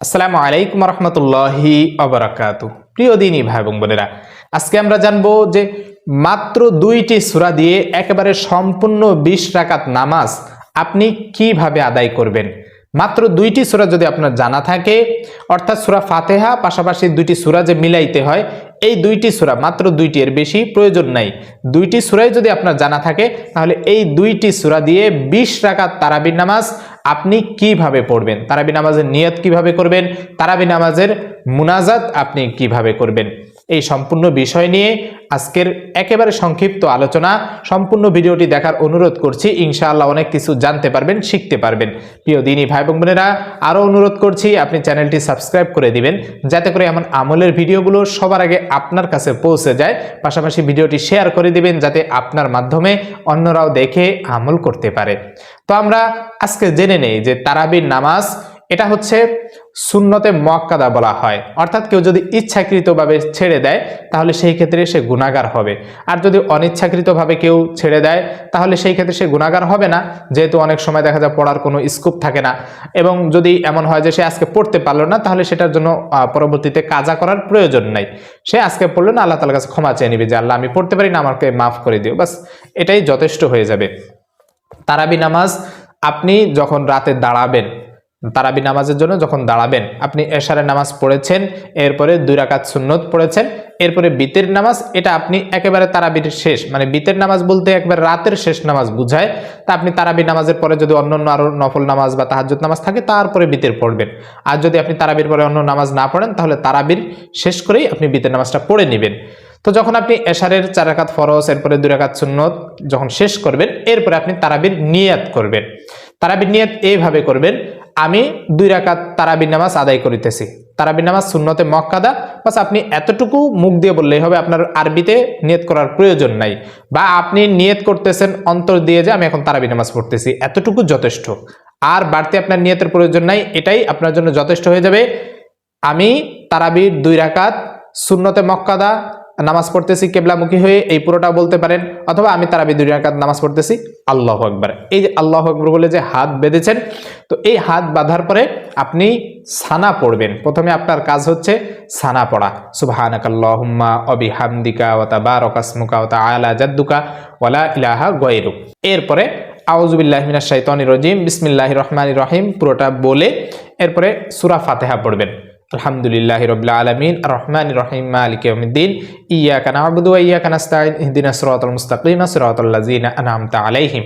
আসসালামু আলাইকুম রহমতুল্লাহি অবরাকাতু। প্রিয় দিনী ভাই এবং বোনেরা, আজকে আমরা জানব যে মাত্র দুইটি সুরা দিয়ে একেবারে সম্পূর্ণ বিশ রাকাত নামাজ আপনি কীভাবে আদায় করবেন? মাত্র দুইটি সুরা যদি আপনার জানা থাকে, অর্থাৎ সুরা ফাতেহা, পাশাপাশি দুইটি সুরা যে মিলাইতে হয় এই দুইটি সুরা, মাত্র দুইটি, এর বেশি প্রয়োজন নাই। দুইটি সুরাই যদি আপনার জানা থাকে, তাহলে এই দুইটি সুরা দিয়ে বিশ রাকাত তারাবির নামাজ আপনি কীভাবে পড়বেন? তারাবি নামাজের নিয়ত কীভাবে করবেন? তারাবি নামাজের মুনাজাত আপনি কীভাবে করবেন? এই সম্পূর্ণ বিষয় নিয়ে আজকের একেবারে সংক্ষিপ্ত আলোচনা। সম্পূর্ণ ভিডিওটি দেখার অনুরোধ করছি, ইনশাআল্লাহ অনেক কিছু জানতে পারবেন, শিখতে পারবেন। প্রিয় দিনী ভাই বোন বোনেরা, আরও অনুরোধ করছি, আপনি চ্যানেলটি সাবস্ক্রাইব করে দিবেন, যাতে করে এমন আমলের ভিডিওগুলো সবার আগে আপনার কাছে পৌঁছে যায়। পাশাপাশি ভিডিওটি শেয়ার করে দিবেন, যাতে আপনার মাধ্যমে অন্যরাও দেখে আমল করতে পারে। তো আমরা আজকে জেনে নেই যে তারাবির নামাজ এটা হচ্ছে সুন্নতে মক্কাদা বলা হয়। অর্থাৎ কেউ যদি ইচ্ছাকৃতভাবে ছেড়ে দেয়, তাহলে সেই ক্ষেত্রে সে গুণাগার হবে। আর যদি অনিচ্ছাকৃতভাবে কেউ ছেড়ে দেয়, তাহলে সেই ক্ষেত্রে সে গুণাগার হবে না। যেহেতু অনেক সময় দেখা যায় পড়ার কোনো স্কোপ থাকে না। এবং যদি এমন হয় যে সে আজকে পড়তে পারল না, তাহলে সেটার জন্য পরবর্তীতে কাজা করার প্রয়োজন নাই। সে আজকে পড়ল না, আল্লাহ তালার কাছে ক্ষমা চেয়ে নিবে যে, আল্লাহ, আমি পড়তে পারি না, আমাকে মাফ করে দিও। বাস এটাই যথেষ্ট হয়ে যাবে। তারাবি নামাজ, আপনি যখন রাতে দাঁড়াবেন তারাবি নামাজের জন্য যখন দাঁড়াবেন, আপনি এশারের নামাজ পড়েছেন, এরপরে দুই রাকাত সুন্নত পড়েছেন, এরপরে বিতের নামাজ, এটা আপনি একেবারে তারাবির শেষ মানে বিতের নামাজ বলতে একবার রাতের শেষ নামাজ বুঝায়, তা আপনি তারাবি নামাজের পরে যদি অন্য অন্য আরও নফল নামাজ বা তাহাজ্জুদ নামাজ থাকে, তারপরে বিতের পড়বেন। আর যদি আপনি তারাবির পরে অন্য নামাজ না পড়েন, তাহলে তারাবির শেষ করেই আপনি বিতের নামাজটা পড়ে নেবেন। তো যখন আপনি এশারের চার রাকাত ফরজ, এরপরে দুই রাকাত সুন্নত যখন শেষ করবেন, এরপরে আপনি তারাবির নিয়াত করবেন। তারাবির নিয়াত এইভাবে করবেন আমি দুই রাকাত তারাবির নামাজ আদায় করিতেছি। তারাবির নামাজ শূন্যতে মক্কাদা। বাস আপনি এতটুকু মুখ দিয়ে বললেই হবে, আপনার আরবিতে নিয়ত করার প্রয়োজন নাই। বা আপনি নিয়ত করতেছেন, অন্তর দিয়ে যে আমি এখন তারাবি নামাজ পড়তেছি, এতটুকু যথেষ্ট। আর বাড়তি আপনার নিয়তের প্রয়োজন নাই, এটাই আপনার জন্য যথেষ্ট হয়ে যাবে। আমি তারাবির দুই রাকাত সুন্নতে মক্কাদা নামাজ পড়তেছি কেবলামুখী হয়ে, এই পুরোটা বলতে পারেন, অথবা আমি তারাবি দুই রাকাত নামাজ পড়তেছি। আল্লাহ আকবার। এই যে আল্লাহ আকবর বলে যে হাত বেঁধেছেন, তো এই হাত বাঁধার পরে আপনি সানা পড়বেন। প্রথমে আপনার কাজ হচ্ছে সানা পড়া। সুবহানাকাল্লাহুম্মা অবিহামদিকা ওয়া তাবারাকাসমুকা ওয়া তাআলা জাদ্দুকা ওয়ালা ইলাহা গায়রুক। এরপরে আউযুবিল্লাহি মিনাশ শাইতানির রাজিম, বিসমিল্লাহির রহমানির রহিম, পুরোটা বলে এরপরে সুরা ফাতেহা পড়বেন। আলহামদুলিল্লাহ রবিল আলমিন রহমান রহিম, মালিক ইয়াউমিদ্দিন, ইয়াকা না'বুদু ওয়া ইয়াকা নাস্তাঈন ইহদিনাস সিরাতাল মুস্তাকিম, সিরাতাল লাযিনা আন'আমতা আলাইহিম,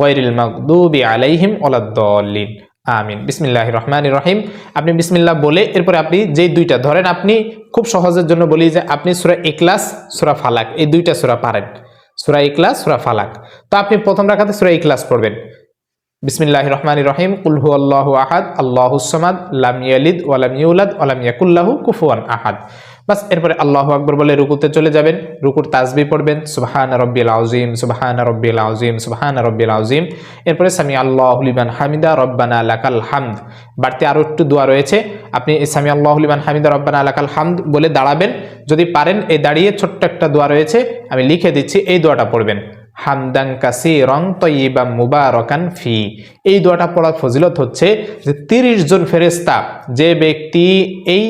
গায়রিল মাগদুবি আলাইহিম ওয়ালাদ-দাল্লিন আমিন। বিসমিল্লাহির রহমানির রহিম। আপনি বিসমিল্লাহ বলে এরপরে আপনি যেই দুইটা ধরেন, আপনি খুব সহজের জন্য বলি যে আপনি সূরা ইখলাস, সুরা ফালাক, এই দুইটা সুরা পারেন। সুরা ইকলাস সুরা ফালাক। তো আপনি প্রথম রাখাতে সূরা ইকলাস পড়বেন। বিসমিল্লাহ রহমান রহিম কুলহু আল্লাহ আহাদ আল্লাহুসামাদ লাম ইয়ালিদ ওয়ালাম ইউলাদ ওয়ালাম ইয়াকুল্লাহু কুফুয়ান আহাদ। বাস, এরপরে আল্লাহ আকবর বলে রুকুতে চলে যাবেন। রুকুর তাজবি পড়বেন, সুবাহান রব্বিল আউজিম সুবাহান রব্বিল আউজিম সুবাহান রব্বিল আউজিম এরপরে সামি আল্লাহ লিমান হামিদা, রব্বানা লাকাল হামদ। বাড়তি আরও একটু দোয়া রয়েছে। আপনি সামি আল্লাহ লিমান হামিদা, রব্বানা লাকাল হামদ বলে দাঁড়াবেন। যদি পারেন, এই দাঁড়িয়ে ছোট্ট একটা দোয়া রয়েছে, আমি লিখে দিচ্ছি, এই দোয়াটা পড়বেন। হামদাং কাসি রং তৈবা মুবারকান ফি। এই দোয়াটা পড়ার ফজিলত হচ্ছে যে তিরিশ জন ফেরেস্তা যে ব্যক্তি এই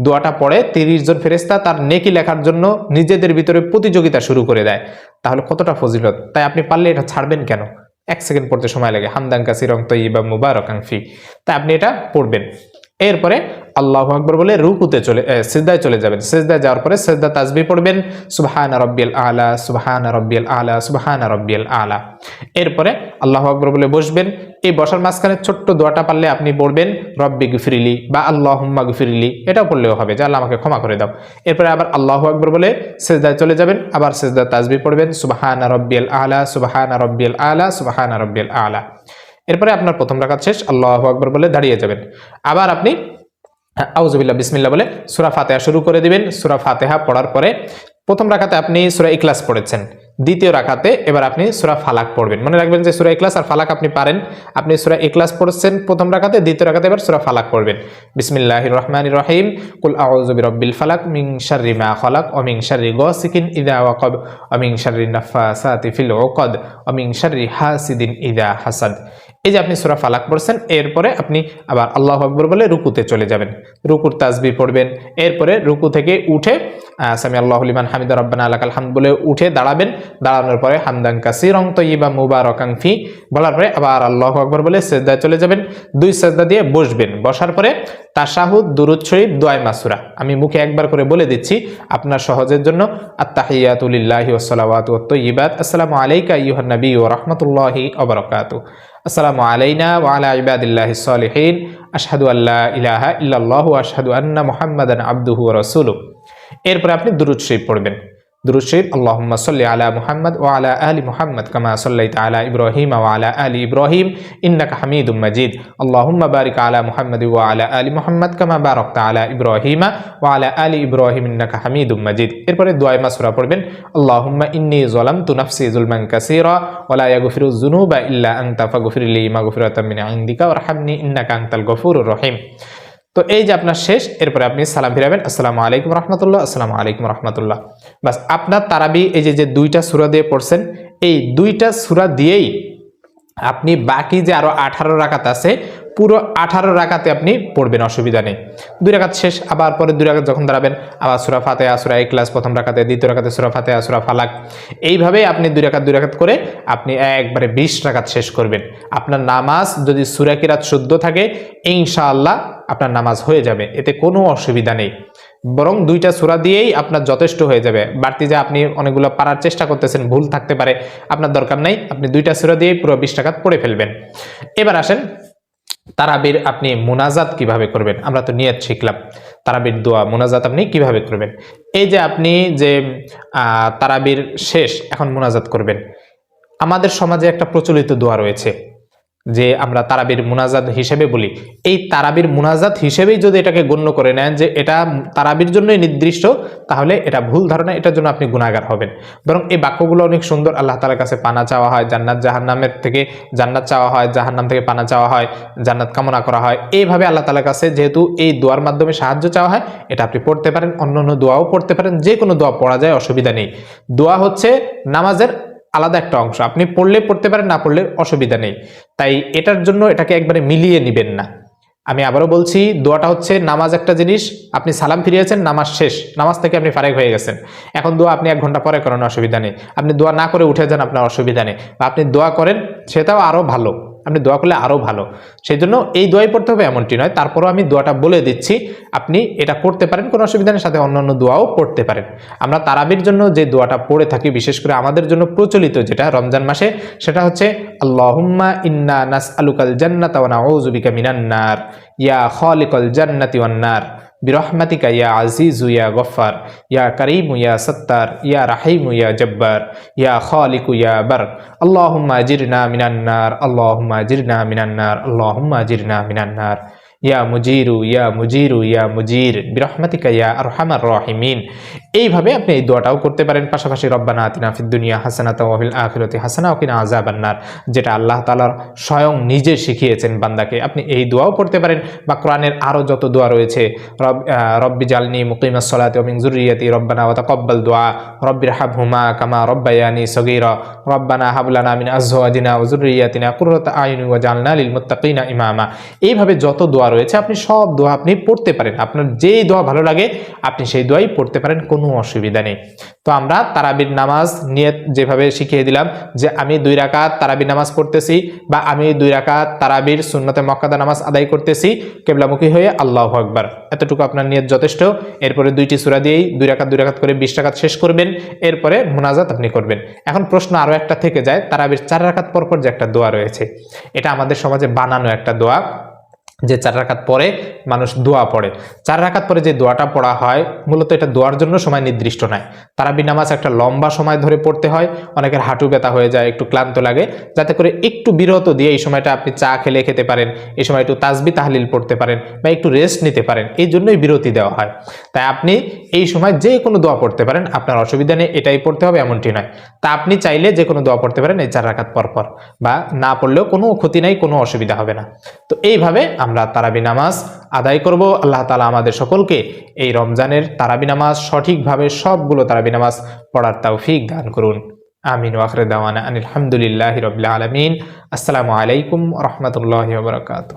দোয়াটা পড়ে তিরিশ জন ফেরেস্তা তার নেকি লেখার জন্য নিজেদের ভিতরে প্রতিযোগিতা শুরু করে দেয়। তাহলে কতটা ফজিলত? তাই আপনি পারলে এটা ছাড়বেন কেন? এক সেকেন্ড পড়তে সময় লাগে। হামদাং কাসি রং তৈবা মুবারকান ফি। তাই আপনি এটা পড়বেন। এরপরে আল্লাহ আকবর বলে রুকুতে চলে সিজদায় চলে যাবেন। সিজদায় যাওয়ার পরে সিজদা তাজবি পড়বেন, সুবহান রব্বিয়াল আলা, সুবহান রব্বিয়াল আলা, সুবহান রব্বিয়াল আলা। এরপরে আল্লাহ আকবর বলে বসবেন, এই বসার মাঝখানে ছোট্ট দোয়াটা পারলে আপনি পড়বেন, রব্বি গুফিরিলি বা আল্লাহ হুম্মা গুফিরিলি, এটাও পড়লেও হবে, যে আল্লাহ আমাকে ক্ষমা করে দাও। এরপরে আবার আল্লাহ আকবর বলে সেজদায় চলে যাবেন, আবার সেজদা তাজবি পড়বেন, সুবহান রব্বিয়াল আলা, সুবহান রব্বিয়াল আলা, সুবহান রব্বিয়াল আলা। এরপরে আপনার প্রথম রাকাত শেষ, আল্লাহ আকবর বলে দাঁড়িয়ে যাবেন। আবার আপনি আউজবিল্লা বিসমিল্লা বলে সুরা ফাতেহা শুরু করে দিবেন। সুরা ফাতেহা পড়ার পরে প্রথম রাখাতে আপনি সুরা ইকলাস পড়েছেন। দ্বিতীয় রাখাতে এবার আপনি সুরা ফালাক পড়বেন। মনে রাখবেন যে সুরা ইকলাস আর ফালাক আপনি পারেন। আপনি সুরা ইকলাস পড়ছেন প্রথম রাখাতে, দ্বিতীয় রাখাতে এবার সুরা ফালাক পড়বেন। বিসমিল্লাহির রহমানির রহিম। কুল আউযু বিরাব্বিল ফালাক মিন শাররি মা খালাক ওয়া মিন শাররি গাসিকিন ইযা ওয়াকাব ওয়া মিন শাররি নাফাসাতি ফিল উকদ ওয়া মিন শাররি হাসিদিন ইযা হাসাদ। এই যে আপনি সুরা ফালাক পড়ছেন, এরপরে আপনি আবার আল্লাহ আকবর বলে রুকুতে চলে যাবেন। রুকুর তাজবি পড়বেন, এরপরে রুকু থেকে উঠে সামি আল্লাহ লিমান হামিদ রব্বানা আলাকাল হামদ বলে উঠে দাঁড়াবেন। দাঁড়ানোর পরে হামদান কাসিরং তৈবা মুবারকাং ফি, বলার পরে আবার আল্লাহ আকবর বলে সেজদায় চলে যাবেন। দুই সেজদা দিয়ে বসবেন। বসার পরে তাশাহুদ, দুরুদ শরীফ দোয়াই মাসুরা। আমি মুখে একবার করে বলে দিচ্ছি, আপনার সহজের জন্য। আত্তাহিয়াতুলিল্লাহি ওয়াসসালাওয়াতু ওয়াত-তাইয়্যিবাত আসসালামু আলাইকা আইয়ুহান নবী ওয়া রাহমাতুল্লাহি ওয়া বারাকাতুহু আসসালামু আলাইনা ওয়া আলা ইবাদিল্লাহিস সালিহিন। আশহাদু আল্লাহ ইলাহা ইল্লাল্লাহু আশহাদু আন্না মুহাম্মাদান আবদুহু ওয়া রাসূলুহু। এরপর আপনি দুরুদ শরীফ পড়বেন। দুরুদ শরীফ আল্লাহুম্মা সাল্লি আলা মুহাম্মদ ওয়া আলা আলি মুহাম্মদ কামা সাল্লাইতা আলা ইব্রাহিম ওয়া আলা আলি ইব্রাহিম ইন্নাকা হামিদুম মাজিদ আল্লাহুম্মা বারিক আলা মুহাম্মদ ওয়া আলা আলি মুহাম্মদ কামা বারাকতা আলা ইব্রাহিম ওয়া আলা আলি ইব্রাহিম ইন্নাকা হামিদুম মাজিদ এরপরে দোয়া মাসুরা পড়বেন আল্লাহুম্মা ইন্নী যালামতু নাফসি যুলমান কাসীরা ওয়া লা ইয়াগফিরু যুনুবা ইল্লা আনতা ফাগফিরলি মাগফিরাতাম মিন ইনদিকা ওয়ারহামনি ইন্নাকা আনতাল গফুরুর রহিম তো এই যে আপনার শেষ, এরপরে আপনি সালাম ফিরাবেন। আসসালামু আলাইকুম রহমতুল্লাহ, আসসালামু আলাইকুম রহমতুল্লাহ। বাস, আপনার তারাবি, এই যে যে দুইটা সুরা দিয়ে পড়ছেন, এই দুইটা সুরা দিয়েই আপনি বাকি যে আরও আঠারো রাকাত আছে, পুরো আঠারো রাকাতে আপনি পড়বেন, অসুবিধা নেই। দুই রাকাত শেষ, আবার পরে দুই রাকাত যখন দাঁড়াবেন, আবার সুরা ফাতে আসুরা এই ক্লাস প্রথম রাকাতে, দ্বিতীয় রাকাতে সুরা ফাতে আসুরা ফালাক। এইভাবেই আপনি দুই রাকাত দুই রাকাত করে আপনি একবারে বিশ রাকাত শেষ করবেন। আপনার নামাজ যদি সুরা কিরাত শুদ্ধ থাকে, ইনশাআল্লাহ আপনার নামাজ হয়ে যাবে, এতে কোনো অসুবিধা নেই। বরং দুইটা সুরা দিয়েই আপনার যথেষ্ট হয়ে যাবে। বাড়তি যে আপনি অনেকগুলো পারার চেষ্টা করতেছেন, ভুল থাকতে পারে, আপনার দরকার নাই, আপনি দুইটা সুরা দিয়েই পুরো বিশ টাকা পড়ে ফেলবেন। এবার আসেন, তারাবির আপনি মোনাজাত কীভাবে করবেন? আমরা তো নিয়ত শিখলাম, তারাবির দোয়া, মোনাজাত আপনি কীভাবে করবেন? এই যে আপনি যে তারাবির শেষ, এখন মোনাজাত করবেন। আমাদের সমাজে একটা প্রচলিত দোয়া রয়েছে যে আমরা তারাবির মুনাজাত হিসেবে বলি, এই তারাবির মুনাজাত হিসেবেই যদি এটাকে গণ্য করে নেন যে এটা তারাবির জন্যই নির্দিষ্ট, তাহলে এটা ভুল ধারণা, এটার জন্য আপনি গুণাগার হবেন। বরং এই বাক্যগুলো অনেক সুন্দর, আল্লাহ তালার কাছে পানা চাওয়া হয়, জান্নাত জাহান্নামের থেকে জান্নাত চাওয়া হয়, জাহান্নাম থেকে পানা চাওয়া হয়, জান্নাত কামনা করা হয়। এইভাবে আল্লাহ তালার কাছে যেহেতু এই দোয়ার মাধ্যমে সাহায্য চাওয়া হয়, এটা আপনি পড়তে পারেন অন্য অন্য দোয়াও পড়তে পারেন যে কোনো দোয়া পড়া যায়, অসুবিধা নেই। দোয়া হচ্ছে নামাজের আলাদা একটা অংশ। আপনি পড়লে পড়তে পারেন, না পড়লে অসুবিধা নেই। তাই এটার জন্য এটাকে একবারে মিলিয়ে নেবেন না। আমি আবারও বলছি, দোয়াটা হচ্ছে নামাজ একটা জিনিস, আপনি সালাম ফিরিয়েছেন, নামাজ শেষ। নামাজ থেকে আপনি ফারেক হয়ে গেছেন। এখন দোয়া আপনি এক ঘণ্টা পরে করেন অসুবিধা নেই। আপনি দোয়া না করে উঠে যান, আপনার অসুবিধা নেই। বা আপনি দোয়া করেন, সেটাও আরও ভালো। আপনি দোয়া করলে আরও ভালো। সেই জন্য এই দোয়াই পড়তে হবে এমনটি নয়। তারপরও আমি দোয়াটা বলে দিচ্ছি, আপনি এটা করতে পারেন, কোনো অসুবিধা নেই, সাথে অন্যান্য দোয়াও পড়তে পারেন। আমরা তারাবির জন্য যে দোয়াটা পড়ে থাকি, বিশেষ করে আমাদের জন্য প্রচলিত যেটা রমজান মাসে, সেটা হচ্ছে, আল্লাহুম্মা ইন্না নাস আলুকাল জান্নাত ওয়া নাউযু বিকা মিনান নার, ইয়া খালিকাল জান্নাতি ওয়ান নার। برحمتك يا عزيز يا غفار يا كريم يا ستر يا رحيم يا جبار يا خالق يا بر. اللهم اجرنا من النار اللهم اجرنا من النار اللهم اجرنا من النار. يا مجير يا مجير يا مجير برحمتك يا أرحم الراحمين. এইভাবে আপনি এই দোয়াটাও করতে পারেন। পাশাপাশি রব্বানা আতিনা ফিদ দুনিয়া হাসানাতা ওয়া ফিল আখিরাতি হাসানা ওয়া কিনা আযাবান যেটা আল্লাহ তাআলার স্বয়ং নিজে শিখিয়েছেন বান্দাকে। আপনি এই দোয়াও পড়তে পারেন। বা কোরআনের আরও যত দোয়া রয়েছে, রব রব্বি জালনি মুকিমাস সালাতি ওয়া মিন যুররিয়াতি রব্বানা ওয়া তাকাব্বাল দুআ রব্বির হাবহুমা কামা রব্বায়ানি সগীরা। রব্বানা হাব লানা মিন আজওয়াজিনা ওয়া যুররিয়াতিনা কুররাতা আয়ুনি ওয়া জালনা লিল মুত্তাকিনা ইমামা। এইভাবে যত দোয়া রয়েছে, আপনি সব দোয়া আপনি পড়তে পারেন। আপনার যেই দোয়া ভালো লাগে, আপনি সেই দোয়াই পড়তে পারেন। কোনো অসুবিধা নেই। তো আমরা তারাবির নামাজ নিয়ে যেভাবে শিখিয়ে দিলাম যে আমি দুই রাকাত তারাবির নামাজ পড়তেছি বা আমি দুই রাকাত তারাবির সুন্নতে মক্কাদা নামাজ আদায় করতেছি কেবলামুখী হয়ে আল্লাহ আকবার। এতটুকু আপনার নিয়ত যথেষ্ট। এরপরে দুইটি সূরা দিয়েই দুই রাকাত দুই রাকাত করে বিশ রাকাত শেষ করবেন। এরপরে মোনাজাত আপনি করবেন। এখন প্রশ্ন আরও একটা থেকে যায়, তারাবির চার রাকাত পরপর যে একটা দোয়া রয়েছে, এটা আমাদের সমাজে বানানো একটা দোয়া। যে চার রাকাত পরে মানুষ দোয়া পড়ে। চার রাকাত পরে যে দোয়াটা পড়া হয়, মূলত এটা দোয়ার জন্য সময় নির্দিষ্ট নয় তারাবি নামাজ একটা লম্বা সময় ধরে পড়তে হয়, অনেকের হাঁটু ব্যথা হয়ে যায়, একটু ক্লান্ত লাগে। যাতে করে একটু বিরত দিয়ে এই সময়টা আপনি চা খেলে খেতে পারেন, এই সময় একটু তাজবি তাহলিল পড়তে পারেন বা একটু রেস্ট নিতে পারেন, এই জন্যই বিরতি দেওয়া হয়। তাই আপনি এই সময় যে কোনো দোয়া পড়তে পারেন, আপনার অসুবিধা নেই, এটাই পড়তে হবে, এমনটি নয়। তা আপনি চাইলে যে কোনো দোয়া পড়তে পারেন এই চার রাকাত পর পর বা না পড়লেও কোনো ক্ষতি নাই, কোনো অসুবিধা হবে না। তো এইভাবে আমরা তারাবি নামাজ আদায় করব। আল্লাহ তালা আমাদের সকলকে এই রমজানের তারাবি নামাজ সঠিকভাবে সবগুলো তারাবি নামাজ পড়ার তৌফিক দান করুন। আমিন ওয়াখরে দাওয়ানা আনিলামদুলিল্লাহ রবিল্লা রবিল আলমিন। আসসালামু আলাইকুম রহমতুল্লাহ বরকাত